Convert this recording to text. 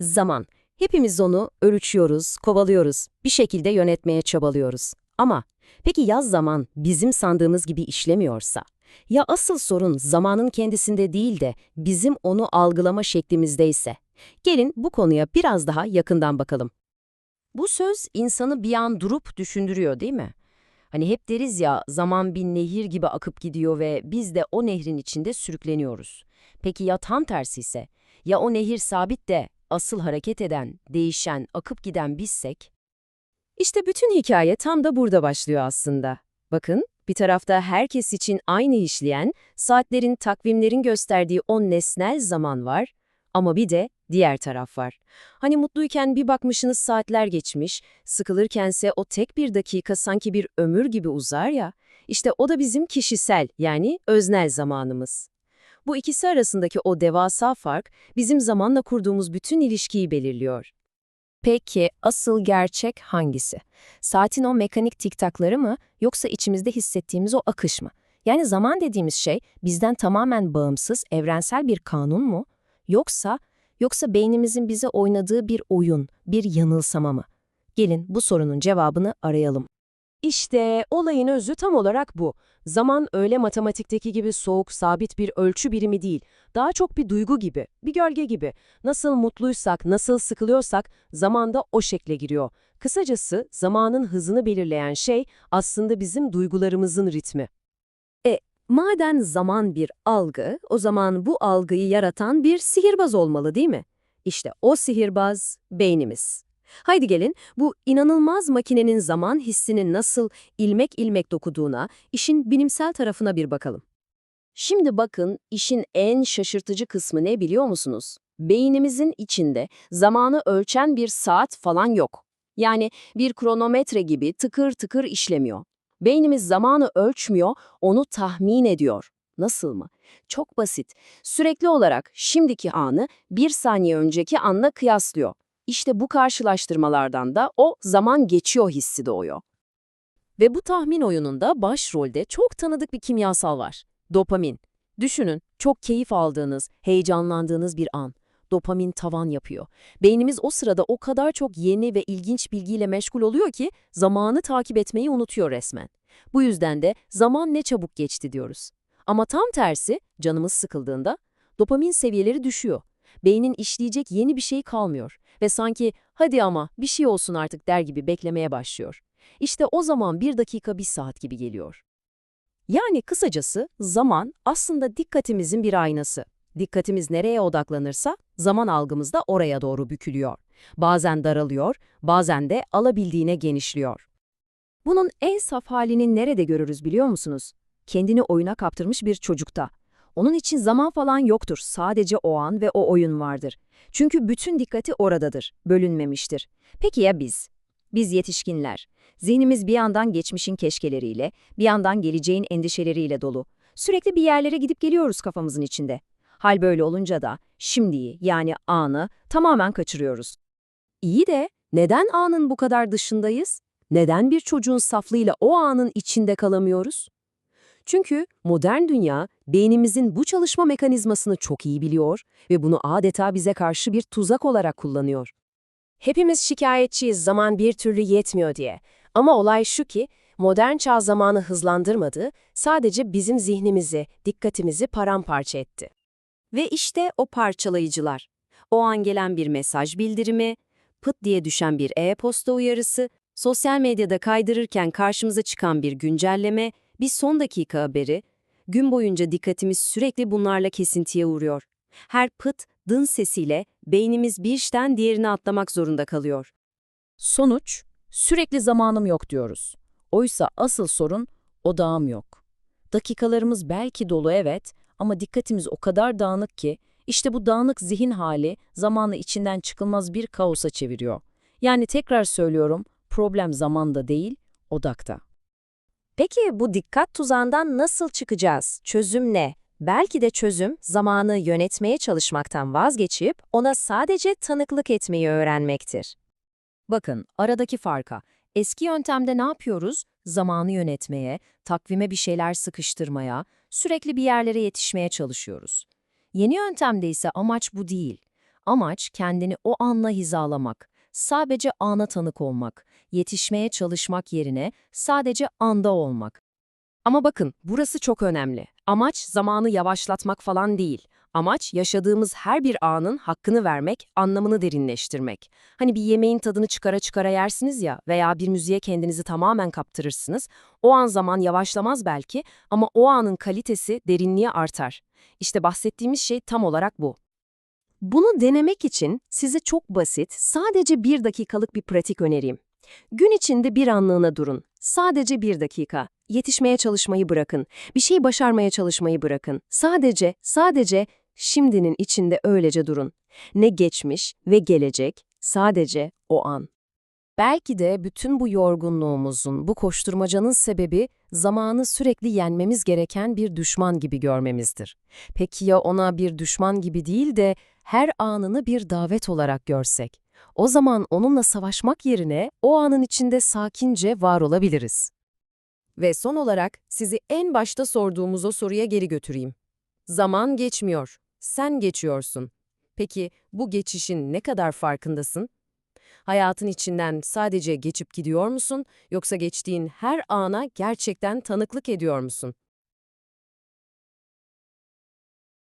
Zaman. Hepimiz onu ölçüyoruz, kovalıyoruz, bir şekilde yönetmeye çabalıyoruz. Ama peki ya zaman bizim sandığımız gibi işlemiyorsa? Ya asıl sorun zamanın kendisinde değil de bizim onu algılama şeklimizdeyse? Gelin bu konuya biraz daha yakından bakalım. Bu söz insanı bir an durup düşündürüyor değil mi? Hani hep deriz ya zaman bir nehir gibi akıp gidiyor ve biz de o nehrin içinde sürükleniyoruz. Peki ya tam tersi ise? Ya o nehir sabit de asıl hareket eden, değişen, akıp giden bizsek? İşte bütün hikaye tam da burada başlıyor aslında. Bakın, bir tarafta herkes için aynı işleyen, saatlerin, takvimlerin gösterdiği o nesnel zaman var ama bir de diğer taraf var. Hani mutluyken bir bakmışsınız saatler geçmiş, sıkılırkense o tek bir dakika sanki bir ömür gibi uzar ya, işte o da bizim kişisel yani öznel zamanımız. Bu ikisi arasındaki o devasa fark bizim zamanla kurduğumuz bütün ilişkiyi belirliyor. Peki asıl gerçek hangisi? Saatin o mekanik tiktakları mı yoksa içimizde hissettiğimiz o akış mı? Yani zaman dediğimiz şey bizden tamamen bağımsız, evrensel bir kanun mu? Yoksa yoksa beynimizin bize oynadığı bir oyun, bir yanılsama mı? Gelin bu sorunun cevabını arayalım. İşte olayın özü tam olarak bu. Zaman öyle matematikteki gibi soğuk, sabit bir ölçü birimi değil. Daha çok bir duygu gibi, bir gölge gibi. Nasıl mutluysak, nasıl sıkılıyorsak zaman da o şekle giriyor. Kısacası zamanın hızını belirleyen şey aslında bizim duygularımızın ritmi. Maden zaman bir algı, o zaman bu algıyı yaratan bir sihirbaz olmalı değil mi? İşte o sihirbaz beynimiz. Haydi gelin bu inanılmaz makinenin zaman hissini nasıl ilmek ilmek dokuduğuna, işin bilimsel tarafına bir bakalım. Şimdi bakın işin en şaşırtıcı kısmı ne biliyor musunuz? Beynimizin içinde zamanı ölçen bir saat falan yok. Yani bir kronometre gibi tıkır tıkır işlemiyor. Beynimiz zamanı ölçmüyor, onu tahmin ediyor. Nasıl mı? Çok basit. Sürekli olarak şimdiki anı bir saniye önceki anla kıyaslıyor. İşte bu karşılaştırmalardan da o zaman geçiyor hissi doğuyor. Ve bu tahmin oyununda başrolde çok tanıdık bir kimyasal var. Dopamin. Düşünün, çok keyif aldığınız, heyecanlandığınız bir an. Dopamin tavan yapıyor. Beynimiz o sırada o kadar çok yeni ve ilginç bilgiyle meşgul oluyor ki zamanı takip etmeyi unutuyor resmen. Bu yüzden de zaman ne çabuk geçti diyoruz. Ama tam tersi, canımız sıkıldığında dopamin seviyeleri düşüyor. Beynin işleyecek yeni bir şey kalmıyor ve sanki hadi ama bir şey olsun artık der gibi beklemeye başlıyor. İşte o zaman bir dakika bir saat gibi geliyor. Yani kısacası zaman aslında dikkatimizin bir aynası. Dikkatimiz nereye odaklanırsa zaman algımız da oraya doğru bükülüyor. Bazen daralıyor, bazen de alabildiğine genişliyor. Bunun en saf halini nerede görürüz biliyor musunuz? Kendini oyuna kaptırmış bir çocukta. Onun için zaman falan yoktur, sadece o an ve o oyun vardır. Çünkü bütün dikkati oradadır, bölünmemiştir. Peki ya biz? Biz yetişkinler. Zihnimiz bir yandan geçmişin keşkeleriyle, bir yandan geleceğin endişeleriyle dolu. Sürekli bir yerlere gidip geliyoruz kafamızın içinde. Hal böyle olunca da şimdiyi yani anı tamamen kaçırıyoruz. İyi de neden anın bu kadar dışındayız? Neden bir çocuğun saflığıyla o anın içinde kalamıyoruz? Çünkü modern dünya beynimizin bu çalışma mekanizmasını çok iyi biliyor ve bunu adeta bize karşı bir tuzak olarak kullanıyor. Hepimiz şikayetçiyiz zaman bir türlü yetmiyor diye. Ama olay şu ki, modern çağ zamanı hızlandırmadı, sadece bizim zihnimizi, dikkatimizi paramparça etti. Ve işte o parçalayıcılar. O an gelen bir mesaj bildirimi, pıt diye düşen bir e-posta uyarısı, sosyal medyada kaydırırken karşımıza çıkan bir güncelleme, bir son dakika haberi, gün boyunca dikkatimiz sürekli bunlarla kesintiye uğruyor. Her pıt, dın sesiyle beynimiz bir işten diğerine atlamak zorunda kalıyor. Sonuç, sürekli zamanım yok diyoruz. Oysa asıl sorun odağım yok. Dakikalarımız belki dolu evet ama dikkatimiz o kadar dağınık ki işte bu dağınık zihin hali zamanı içinden çıkılmaz bir kaosa çeviriyor. Yani tekrar söylüyorum, problem zamanda değil, odakta. Peki bu dikkat tuzağından nasıl çıkacağız? Çözüm ne? Belki de çözüm zamanı yönetmeye çalışmaktan vazgeçip ona sadece tanıklık etmeyi öğrenmektir. Bakın aradaki farka. Eski yöntemde ne yapıyoruz? Zamanı yönetmeye, takvime bir şeyler sıkıştırmaya, sürekli bir yerlere yetişmeye çalışıyoruz. Yeni yöntemde ise amaç bu değil. Amaç kendini o anla hizalamak, sadece ana tanık olmak, yetişmeye çalışmak yerine sadece anda olmak. Ama bakın, burası çok önemli. Amaç zamanı yavaşlatmak falan değil. Amaç yaşadığımız her bir anın hakkını vermek, anlamını derinleştirmek. Hani bir yemeğin tadını çıkara çıkara yersiniz ya veya bir müziğe kendinizi tamamen kaptırırsınız. O an zaman yavaşlamaz belki ama o anın kalitesi, derinliği artar. İşte bahsettiğimiz şey tam olarak bu. Bunu denemek için size çok basit, sadece bir dakikalık bir pratik önereyim. Gün içinde bir anlığına durun. Sadece bir dakika. Yetişmeye çalışmayı bırakın. Bir şey başarmaya çalışmayı bırakın. Sadece, sadece şimdinin içinde öylece durun. Ne geçmiş ve gelecek, sadece o an. Belki de bütün bu yorgunluğumuzun, bu koşturmacanın sebebi zamanı sürekli yenmemiz gereken bir düşman gibi görmemizdir. Peki ya ona bir düşman gibi değil de her anını bir davet olarak görsek? O zaman onunla savaşmak yerine o anın içinde sakince var olabiliriz. Ve son olarak sizi en başta sorduğumuz o soruya geri götüreyim. Zaman geçmiyor, sen geçiyorsun. Peki bu geçişin ne kadar farkındasın? Hayatın içinden sadece geçip gidiyor musun yoksa geçtiğin her ana gerçekten tanıklık ediyor musun?